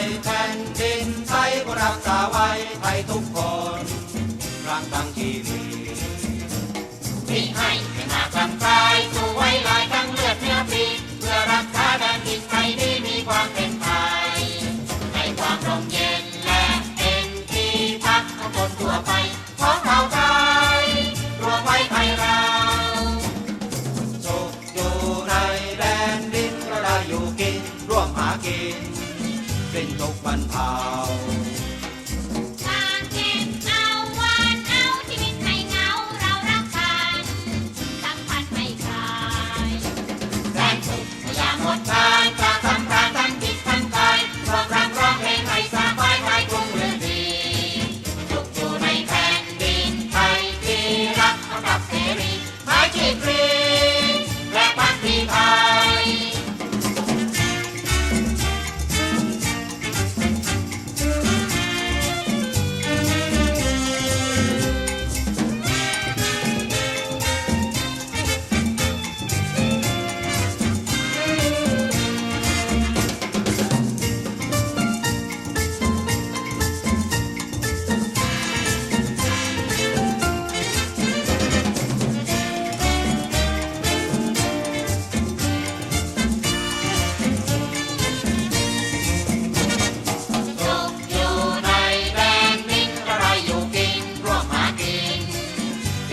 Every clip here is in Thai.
ยแผ่นดินไทยก็รักษาไว้ไทยทุกคนรักตังทีวิตมิให้เป็นหากลันไป 奔跑。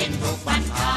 trên phố